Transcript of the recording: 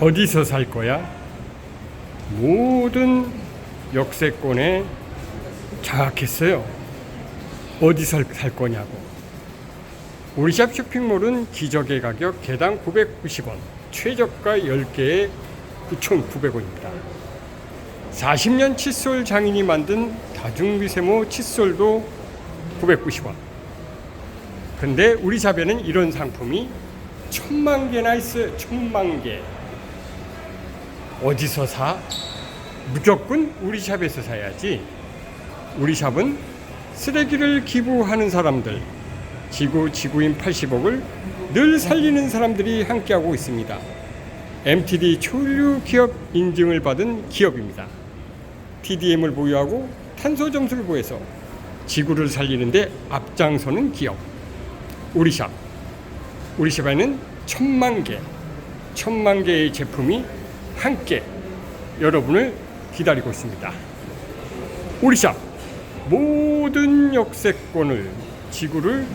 어디서 살 거야? 모든 역세권에 장악했어요. 어디서 살 거냐고. 우리샵 쇼핑몰은 기적의 가격 개당 990원, 최저가 10개에 9,900원입니다. 40년 칫솔 장인이 만든 다중미세모 칫솔도 990원. 근데 우리 샵에는 이런 상품이 천만 개나 있어요. 천만 개. 어디서 사? 무조건 우리 샵에서 사야지. 우리 샵은 쓰레기를 기부하는 사람들, 지구 지구인 80억을 늘 살리는 사람들이 함께하고 있습니다. MTD 초유 기업 인증을 받은 기업입니다. TDM을 보유하고 탄소 점수를 보여서 지구를 살리는데 앞장서는 기업. 우리 샵. 우리 샵에는 천만 개, 천만 개의 제품이 함께 여러분을 기다리고 있습니다. 우리 샵 모든 역세권을 지구를